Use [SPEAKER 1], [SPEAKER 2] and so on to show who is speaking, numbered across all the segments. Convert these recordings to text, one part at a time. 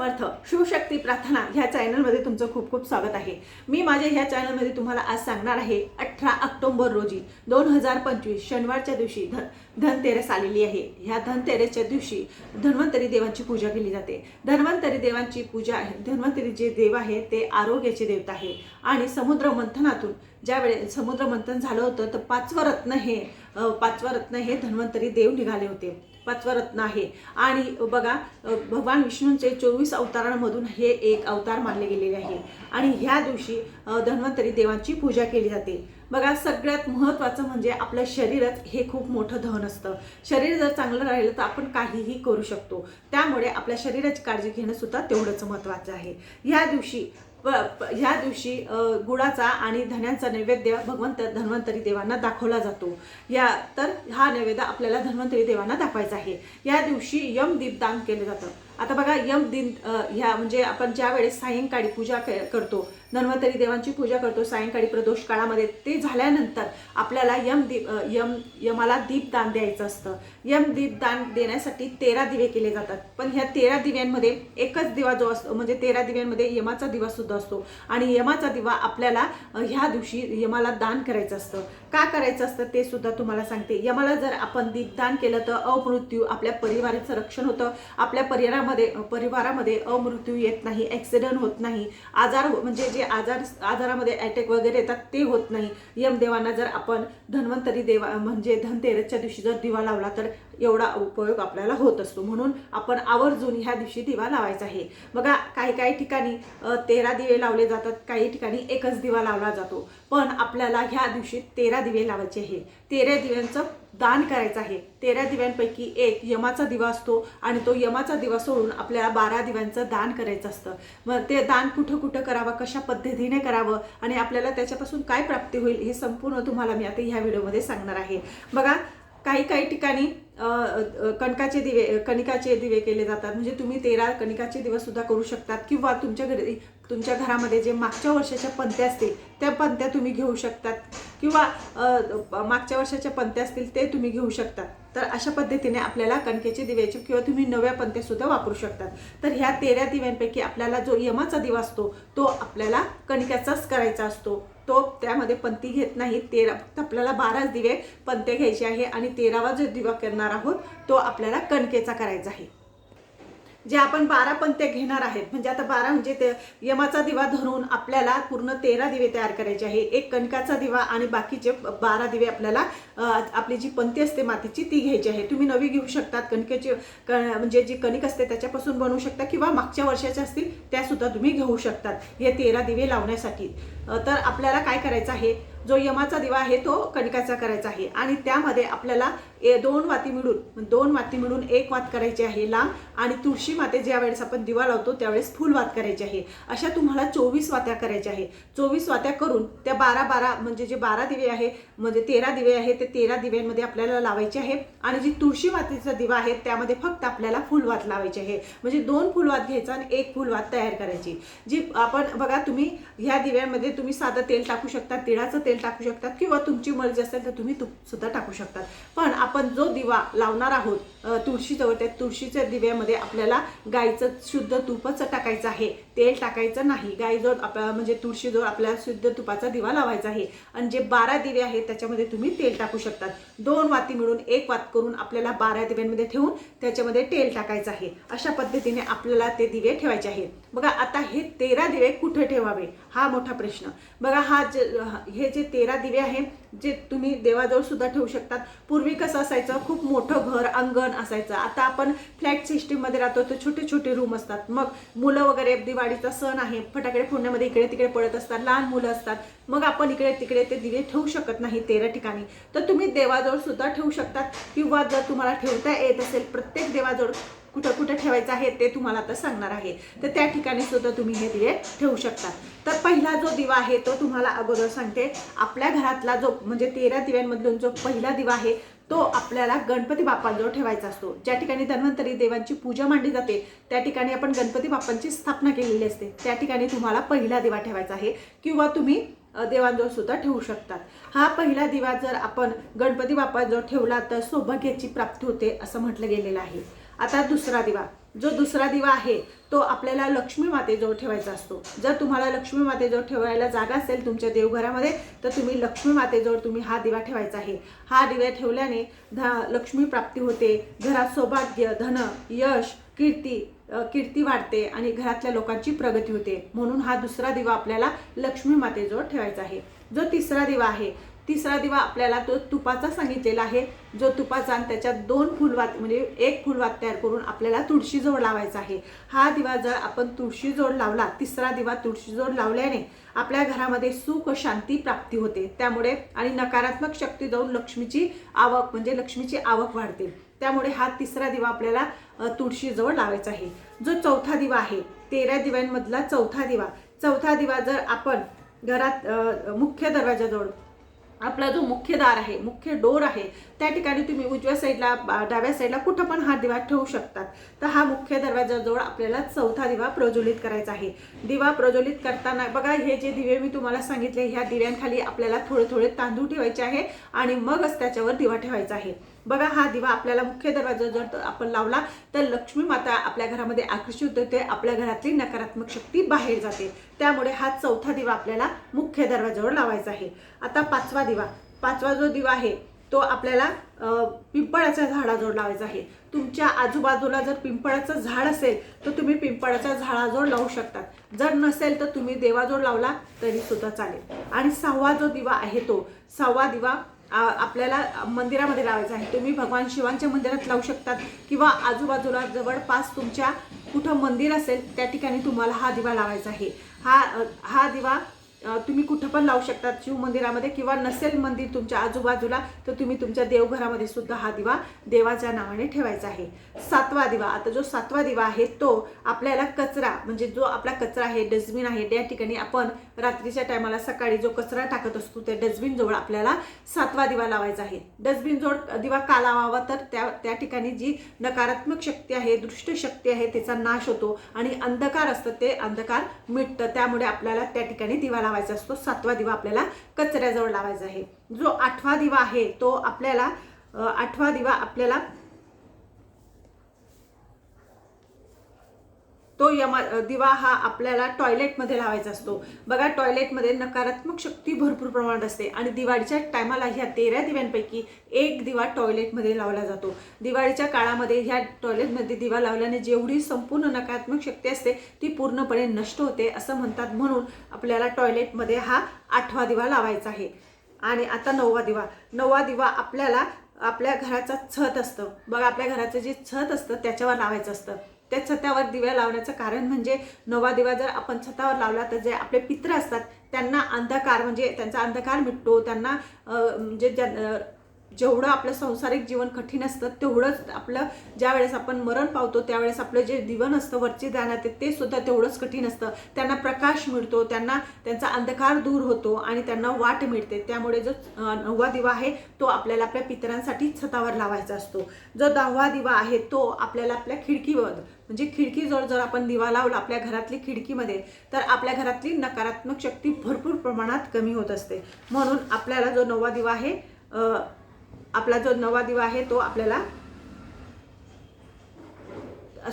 [SPEAKER 1] समर्थ शिवशक्ती प्रार्थना ह्या चॅनलमध्ये तुमचं खूप खूप स्वागत आहे. मी माझ्या ह्या चॅनलमध्ये तुम्हाला आज सांगणार आहे अठरा ऑक्टोंबर रोजी दोन हजार पंचवीस शनिवारच्या दिवशी धन धनतेरस आलेली आहे. ह्या धनतेरसच्या दिवशी धन्वंतरी देवांची पूजा केली जाते. धन्वंतरी देवांची पूजा आहे धन्वंतरी जे देव आहे ते आरोग्याचे देवता आहे आणि समुद्र मंथनातून ज्यावेळेस समुद्र मंथन झालं होतं तर पाचवं रत्न हे पाचवं रत्न हे धन्वंतरी देव निघाले होते. पाचवं रत्न आहे आणि बघा भगवान विष्णूंचे चोवीस अवतारांमधून हे एक अवतार मानले गेलेले आहे. आणि ह्या दिवशी धन्वंतरी देवांची पूजा केली जाते. बघा सगळ्यात महत्त्वाचं म्हणजे आपलं शरीरच हे खूप मोठं धन असतं. शरीर जर चांगलं राहिलं तर आपण काहीही करू शकतो. त्यामुळे आपल्या शरीराची काळजी घेणं सुद्धा तेवढंच महत्त्वाचं आहे. ह्या दिवशी ह्या दिवशी गुळाचा आणि धन्यांचा नैवेद्य भगवंत धन्वंतरी देवांना दाखवला जातो. या तर हा नैवेद्य आपल्याला धन्वंतरी देवांना दाखवायचा आहे. या दिवशी यम दीपदान केलं जातं. आता बघा यम दिन ह्या म्हणजे आपण ज्या वेळेस सायंकाळी पूजा क- करतो धन्वंतरी देवांची पूजा करतो सायंकाळी प्रदोष काळामध्ये ते झाल्यानंतर आपल्याला यम दीप यम यमाला दीपदान द्यायचं असतं. यम दीपदान देण्यासाठी तेरा दिवे केले जातात. पण ह्या तेरा दिव्यांमध्ये एकच दिवा जो असतो म्हणजे तेरा दिव्यांमध्ये यमाचा दिवा सुद्धा असतो. आणि यमाचा दिवा आपल्याला ह्या दिवशी यमाला दान करायचं असतं. का करायचं असतं ते सुद्धा तुम्हाला सांगते. यमाला जर आपण दीपदान केलं तर अमृत्यू आपल्या परिवाराचं रक्षण होतं. आपल्या परिवारामध्ये परिवारामध्ये अमृत्यू येत नाही ॲक्सिडेंट होत नाही. आजार हो, म्हणजे जे आजार आजारामध्ये अटॅक वगैरे येतात ते होत नाही. यमदेवांना जर आपण धन्वंतरी देवा म्हणजे धनतेरसच्या दिवशी जर दिवा लावला तर एवढा उपयोग आपल्याला होत असतो. म्हणून आपण आवर्जून ह्या दिवशी दिवा लावायचा आहे. बघा काही काही ठिकाणी तेरा दिवे लावले जातात काही ठिकाणी एकच दिवा लावला जातो. पण आपल्याला ह्या दिवशी तेरा दिवे लावायचे आहे. तेरा दिव्यांचं दान करायचं आहे. तेरा दिव्यांपैकी एक यमाचा दिवा असतो आणि तो यमाचा दिवा सोडून आपल्याला बारा दिव्यांचं दान करायचं असतं. मग ते दान कुठं कुठं करावं कशा पद्धतीने करावं आणि आपल्याला त्याच्यापासून काय प्राप्ती होईल हे संपूर्ण तुम्हाला मी आता ह्या व्हिडिओमध्ये सांगणार आहे. बघा काही काही ठिकाणी कणकाचे दिवे कणिकाचे दिवे केले जातात. म्हणजे तुम्ही तेरा कणिकाचे दिवस सुद्धा करू शकतात किंवा तुमच्या घरी तुमच्या घरामध्ये जे मागच्या वर्षाच्या पंत्या असतील त्या पंत्या तुम्ही घेऊ शकतात. किंवा मागच्या वर्षाच्या पंत्या असतील ते तुम्ही घेऊ शकतात. तर अशा पद्धतीने आपल्याला कणकेचे दिव्याचे किंवा तुम्ही नव्या पंत्यासुद्धा वापरू शकतात. तर ह्या तेरा दिव्यांपैकी आपल्याला जो यमाचा दिवा असतो तो आपल्याला कणिकाचाच करायचा असतो. तो त्यामध्ये पंथी घेत नाही. तेरा फक्त आपल्याला बाराच दिवे पंते घ्यायचे आहे आणि तेरावा जो दिवा करणार आहोत तो आपल्याला कणकेचा करायचा आहे. जे आपण बारा पंत्या घेणार आहेत म्हणजे आता बारा म्हणजे ते यमाचा दिवा धरून आपल्याला पूर्ण तेरा दिवे तयार करायचे आहे. एक कणकाचा दिवा आणि बाकीचे बारा दिवे आपल्याला आपली जी पंथी असते मातीची ती घ्यायची आहे. तुम्ही नवी घेऊ शकतात. कणकेची म्हणजे जी कणिक असते त्याच्यापासून बनवू शकता किंवा मागच्या वर्षाच्या असतील त्यासुद्धा तुम्ही घेऊ शकतात. हे तेरा दिवे लावण्यासाठी. तर आपल्याला काय करायचं आहे? जो यमाचा दिवा आहे तो कणिकाचा करायचा आहे. आणि त्यामध्ये आपल्याला ए दोन वाती मिळून दोन वाती मिळून एक वात करायची आहे लांब आणि तुळशी माते ज्या वेळेस आपण दिवा लावतो त्यावेळेस फुल वात करायची आहे. अशा तुम्हाला चोवीस वात्या करायच्या आहे. चोवीस वात्या करून त्या बारा बारा म्हणजे जे बारा दिवे आहे म्हणजे तेरा दिवे आहे ते तेरा दिव्यांमध्ये आपल्याला लावायचे आहे. आणि जी तुळशी मातेचा दिवा आहे त्यामध्ये फक्त आपल्याला फुलवात लावायची आहे. म्हणजे दोन फुलवात घ्यायचा आणि एक फुलवात तयार करायची. जी आपण बघा तुम्ही ह्या दिव्यांमध्ये तुम्ही साधं तेल टाकू शकता तिळाचं तेल टाकू शकतात किंवा तुमची मर्जी असेल तर तुम्ही तूप सुद्धा टाकू शकतात. पण आपण जो दिवा लावणार आहोत तुळशीजवळ त्या तुळशीच्या दिव्यामध्ये आपल्याला गाईचं शुद्ध तुपच टाकायचं आहे. तेल टाकायचं नाही. गाईजवळ आपल्या म्हणजे तुळशीजवळ आपल्याला शुद्ध तुपाचा दिवा लावायचा आहे. आणि जे बारा दिवे आहेत त्याच्यामध्ये तुम्ही तेल टाकू शकतात. दोन वाती मिळून एक वात करून आपल्याला बारा दिव्यांमध्ये ठेवून त्याच्यामध्ये तेल टाकायचं आहे. अशा पद्धतीने आपल्याला ते दिवे ठेवायचे आहेत. बघा आता हे तेरा दिवे कुठे ठेवावे? हा मोठा प्रश्न बघा हा जे हे जे तेरा दिवे आहे जे तुम्ही देवाजवळ सुद्धा ठेवू शकतात. पूर्वी कसं असायचं? खूप मोठं घर अंगण असायचं. आता आपण फ्लॅट सिस्टीममध्ये राहतो तर छोटे छोटे रूम असतात. मग मुलं वगैरे दिवाळीचा सण आहे फटाकडे फोडण्यामध्ये इकडे तिकडे पडत असतात लहान मुलं असतात. मग आपण इकडे तिकडे ते दिवे ठेवू शकत नाही तेरा ठिकाणी. तर तुम्ही देवाजवळ सुद्धा ठेवू शकतात. किंवा जर तुम्हाला ठेवता येत असेल प्रत्येक देवाजवळ कुठं कुठं ठेवायचं आहे ते तुम्हाला आता सांगणार आहे. तर त्या ठिकाणी सुद्धा तुम्ही हे दिवे ठेवू शकता. तर पहिला जो दिवा आहे तो तुम्हाला अगोदर सांगते. आपल्या घरातला जो म्हणजे तेरा दिव्यांमधून जो पहिला दिवा आहे तो आपल्याला गणपती बाप्पांजवळ ठेवायचा असतो. ज्या ठिकाणी धन्वंतरी देवांची पूजा मांडली जाते त्या ठिकाणी आपण गणपती बाप्पांची स्थापना केलेली असते. त्या ठिकाणी तुम्हाला पहिला दिवा ठेवायचा आहे किंवा तुम्ही देवांजवळ सुद्धा ठेवू शकतात. हा पहिला दिवा जर आपण गणपती बाप्पाजवळ ठेवला तर सौभाग्याची प्राप्ती होते असं म्हटलं गेलेलं आहे. आता दुसरा दिवा. जो दुसरा दिवा आहे तो आपल्याला लक्ष्मी मातेजवळ ठेवायचा असतो. जर तुम्हाला लक्ष्मी मातेजवळ ठेवायला जागा असेल तुमच्या देवघरामध्ये तर तुम्ही लक्ष्मी मातेजवळ तुम्ही हा दिवा ठेवायचा आहे. हा दिवा ठेवल्याने ध लक्ष्मी प्राप्ती होते. घरात सौभाग्य धन यश कीर्ती कीर्ती वाढते आणि घरातल्या लोकांची प्रगती होते. म्हणून हा दुसरा दिवा आपल्याला लक्ष्मी मातेजवळ ठेवायचा आहे. जो तिसरा दिवा आहे तिसरा दिवा आपल्याला तो तुपाचा सांगितलेला आहे. जो तुपाचा आणि त्याच्यात दोन फुलवात म्हणजे एक फुलवात तयार करून आपल्याला तुळशीजवळ लावायचा आहे. हा दिवा जर आपण तुळशीजवळ लावला तिसरा दिवा तुळशीजवळ लावल्याने आपल्या घरामध्ये सुख शांती प्राप्ती होते. त्यामुळे आणि नकारात्मक शक्ती जाऊन लक्ष्मीची आवक म्हणजे लक्ष्मीची आवक वाढते. त्यामुळे हा तिसरा दिवा आपल्याला तुळशीजवळ लावायचा आहे. जो चौथा दिवा आहे तेरा दिव्यांमधला चौथा दिवा. चौथा दिवा जर आपण घरात मुख्य दरवाजाजवळ आपला जो मुख्य दार आहे मुख्य डोर आहे त्या ठिकाणी तुम्ही उजव्या साईडला बा- डाव्या साईडला कुठं पण हा दिवा ठेवू शकतात. तर हा मुख्य दरवाजाजवळ आपल्याला चौथा दिवा प्रज्वलित करायचा आहे. दिवा प्रज्वलित करताना बघा हे जे दिवे मी तुम्हाला सांगितले ह्या दिव्यांखाली आपल्याला थोडे थोडे तांदूळ ठेवायचे आहे आणि मगच त्याच्यावर दिवा ठेवायचा आहे. बघा हा दिवा आपल्याला मुख्य दरवाजा जर आपण लावला तर लक्ष्मी माता आपल्या घरामध्ये आकर्षित होते आपल्या घरातली नकारात्मक शक्ती बाहेर जाते. त्यामुळे हा चौथा दिवा आपल्याला मुख्य दरवाजावर लावायचा आहे. आता पाचवा दिवा. पाचवा जो दिवा आहे तो आपल्याला पिंपळाच्या झाडाजवळ लावायचा आहे. तुमच्या आजूबाजूला जर पिंपळाचं झाड असेल तर तुम्ही पिंपळाच्या झाडाजवळ लावू शकतात जर नसेल तर तुम्ही देवाजवळ लावला तरी सुद्धा चालेल. आणि सहावा जो दिवा आहे तो सहावा दिवा आपल्याला मंदिरामध्ये लावायचं आहे. तुम्ही भगवान शिवांच्या मंदिरात लावू शकतात किंवा आजूबाजूला जवळपास तुमच्या कुठं मंदिर असेल त्या ठिकाणी तुम्हाला हा दिवा लावायचा आहे. हा हा दिवा तुम्ही कुठं पण लावू शकतात शिव मंदिरामध्ये किंवा नसेल मंदिर तुमच्या आजूबाजूला तर तुम्ही तुमच्या देवघरामध्ये सुद्धा हा दिवा देवाच्या नावाने ठेवायचा आहे. सातवा दिवा आता जो सातवा दिवा आहे तो आपल्याला कचरा म्हणजे जो आपला कचरा आहे डस्टबिन आहे त्या ठिकाणी आपण रात्रीच्या टायमाला सकाळी जो कचरा टाकत असतो त्या डस्टबिन जवळ आपल्याला सातवा दिवा लावायचा आहे. डस्टबिन जवळ दिवा का लावावा? तर त्या त्या ठिकाणी जी नकारात्मक शक्ती आहे दृष्ट शक्ती आहे त्याचा नाश होतो आणि अंधकार असतं ते अंधकार मिटतं. त्यामुळे आपल्याला त्या ठिकाणी दिवा लावायचा असतो. सातवा दिवा आपल्याला कचऱ्याजवळ लावायचा आहे. जो आठवा दिवा आहे तो आपल्याला आठवा दिवा आपल्याला तो यमा दिवा हा आपल्याला टॉयलेटमध्ये लावायचा असतो. बघा टॉयलेटमध्ये नकारात्मक शक्ती भरपूर प्रमाणात असते. आणि दिवाळीच्या टायमाला ह्या तेरा दिव्यांपैकी एक दिवा टॉयलेटमध्ये लावला जातो. दिवाळीच्या काळामध्ये ह्या टॉयलेटमध्ये दिवा लावल्याने जेवढी संपूर्ण नकारात्मक शक्ती असते ती पूर्णपणे नष्ट होते असं म्हणतात. म्हणून आपल्याला टॉयलेटमध्ये हा आठवा दिवा लावायचा आहे. आणि आता नववा दिवा. नववा दिवा आपल्याला आपल्या घराचा छत असतं. बघा आपल्या घराचं जे छत असतं त्याच्यावर लावायचं असतं. त्या छतावर दिव्या लावण्याचं कारण म्हणजे नवा दिवा जर आपण छतावर लावला तर जे आपले पित्र असतात त्यांना अंधकार म्हणजे त्यांचा अंधकार मिटतो त्यांना म्हणजे ज्या जेवढं आपलं संसारिक जीवन कठीण असतं तेवढंच आपलं ज्या वेळेस आपण मरण पावतो त्यावेळेस आपलं जे जीवन असतं वरची जाण्यात ते सुद्धा तेवढंच कठीण असतं. त्यांना प्रकाश मिळतो त्यांना त्यांचा अंधकार दूर होतो आणि त्यांना वाट मिळते. त्यामुळे जो नववा दिवा आहे तो आपल्याला आपल्या पितरांसाठी छतावर लावायचा असतो. जो दहावा दिवा आहे तो आपल्याला आपल्या खिडकीवर म्हणजे खिडकीजवळ जर आपण दिवा लावला आपल्या घरातली खिडकीमध्ये तर आपल्या घरातली नकारात्मक शक्ती भरपूर प्रमाणात कमी होत असते. म्हणून आपल्याला जो नववा दिवा आहे आपला जो नवा दिवा आहे तो आपल्याला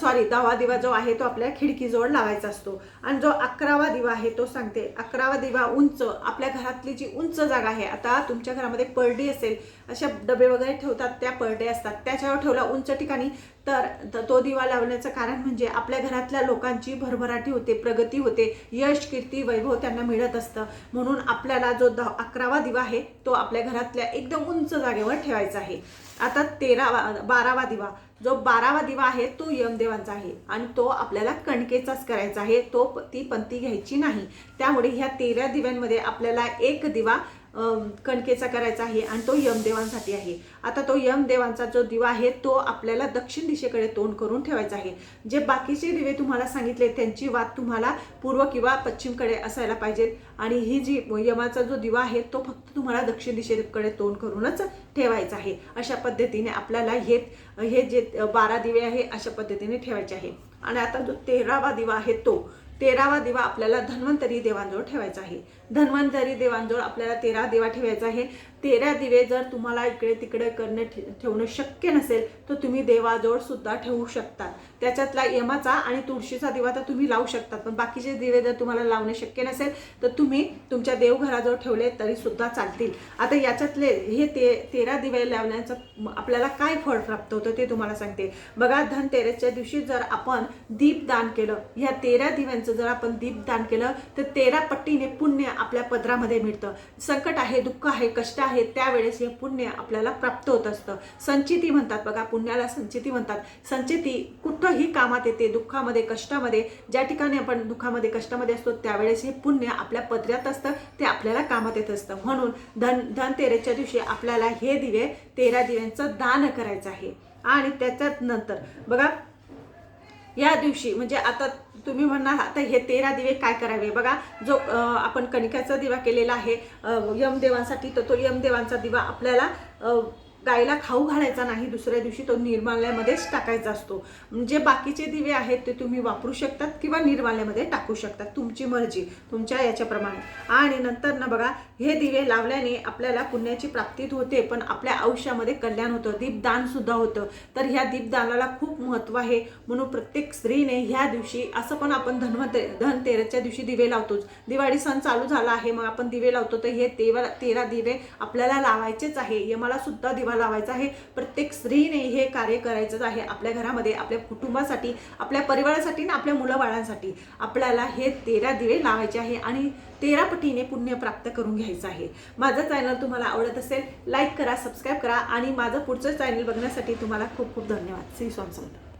[SPEAKER 1] सॉरी दहावा दिवा जो आहे तो आपल्या खिडकीजवळ लावायचा असतो. आणि जो अकरावा दिवा आहे तो सांगते अकरावा दिवा उंच आपल्या घरातली जी उंच जागा आहे आता तुमच्या घरामध्ये परडी असेल अशा डबे वगैरे ठेवतात त्या परडे असतात. त्याच्यावर ठेवला उंच ठिकाणी तर तो दिवा लावण्याचं कारण म्हणजे आपल्या घरातल्या लोकांची भरभराटी होते प्रगती होते यश कीर्ती वैभव त्यांना मिळत असतं. म्हणून आपल्याला जो दहा अकरावा दिवा आहे तो आपल्या घरातल्या एकदम उंच जागेवर ठेवायचा आहे. आता तेरावा बारावा दिवा. जो बारावा दिवा आहे तो यमदेवांचा आहे आणि तो आपल्याला कणकेचाच करायचा आहे. तो प- ती पंथी घ्यायची नाही. त्यामुळे ह्या तेरा दिव्यांमध्ये आपल्याला एक दिवा कणकेचा करायचा आहे आणि तो यमदेवांसाठी आहे. आता तो यमदेवांचा जो दिवा आहे तो आपल्याला दक्षिण दिशेकडे तोंड करून ठेवायचा आहे. जे बाकीचे दिवे तुम्हाला सांगितले त्यांची वात तुम्हाला पूर्व किंवा पश्चिमकडे असायला पाहिजेत आणि ही जी यमाचा जो दिवा आहे तो फक्त तुम्हाला दक्षिण दिशेकडे तोंड करूनच ठेवायचा आहे. अशा पद्धतीने आपल्याला हे हे जे बारा दिवे आहे अशा पद्धतीने ठेवायचे आहे. आणि आता जो तेरावा दिवा आहे तो तेरावा दिवा आपल्याला धन्वंतरी देवांजवळ ठेवायचा आहे. धन्वंतरी देवांजवळ आपल्याला तेरा दिवा ठेवायचा आहे. तेरा दिवे जर तुम्हाला इकडे तिकडे करणे ठे- ठेवणं शक्य नसेल तर तुम्ही देवाजवळ सुद्धा ठेवू शकता. त्याच्यातला यमाचा आणि तुळशीचा दिवा तर तुम्ही लावू शकता पण बाकीचे दिवे जर तुम्हाला लावणे शक्य नसेल तर तुम्ही तुमच्या देवघराजवळ ठेवले तरी सुद्धा चालतील. आता याच्यातले हे ते तेरा दिवे लावण्याचं आपल्याला काय फळ प्राप्त होतं ते तुम्हाला सांगते. बघा धनतेरसच्या दिवशी जर आपण दीपदान केलं ह्या तेरा दिव्यांचं जर आपण दीपदान केलं तर तेरा पट्टीने पुण्य आपल्या पदरामध्ये मिळतं. संकट आहे दुःख आहे कष्ट आहे त्यावेळेस हे पुण्य आपल्याला प्राप्त होत असतं. संचिती म्हणतात बघा पुण्याला संचिती म्हणतात. संचिती कुठंही कामात येते दुःखामध्ये कष्टामध्ये ज्या ठिकाणी आपण दुःखामध्ये कष्टामध्ये असतो त्यावेळेस हे पुण्य आपल्या पदरात असतं ते आपल्याला कामात येत असतं. म्हणून धन धनतेरेच्या दिवशी आपल्याला हे दिवे तेरा दिव्यांचं दान करायचं आहे. आणि त्याच्यात नंतर बघा या दिवशी म्हणजे आता तुम्ही म्हणणार आता हे तेरा दिवे काय करावे? बघा जो आपण कणिकाचा दिवा केलेला आहे यमदेवांसाठी तर तो यमदेवांचा दिवा आपल्याला गायीला खाऊ घालायचा नाही दुसऱ्या दिवशी तो निर्माल्यामध्येच टाकायचा असतो. म्हणजे बाकीचे दिवे आहेत ते तुम्ही वापरू शकतात किंवा निर्माल्यामध्ये टाकू शकतात तुमची मर्जी तुमच्या याच्याप्रमाणे. आणि नंतर ना बघा हे दिवे लावल्याने आपल्याला पुण्याची प्राप्ती होते पण आपल्या आयुष्यामध्ये कल्याण होतं दीपदान सुद्धा होतं. तर ह्या दीपदानाला खूप महत्त्व आहे. म्हणून प्रत्येक स्त्रीने ह्या दिवशी असं पण आपण धन्वंते धनतेरसच्या दिवशी दिवे लावतोच. दिवाळी सण चालू झाला आहे मग आपण दिवे लावतो तर हे तेवा तेरा दिवे आपल्याला लावायचेच आहे. यमाला सुद्धा दिवा लावायचा आहे. प्रत्येक स्त्रीने हे कार्य करायचंच आहे आपल्या घरामध्ये आपल्या कुटुंबासाठी आपल्या परिवारासाठी ना आपल्या मुलं बाळांसाठी आपल्याला हे तेरा दिवे लावायचे आहे आणि तेरा पटीने पुण्य प्राप्त करून घ्यायचं आहे. माझं चॅनल तुम्हाला आवडत असेल लाईक करा सबस्क्राईब करा आणि माझं पुढचं चॅनल बघण्यासाठी तुम्हाला खूप खूप धन्यवाद. श्री स्वामी समर्थ.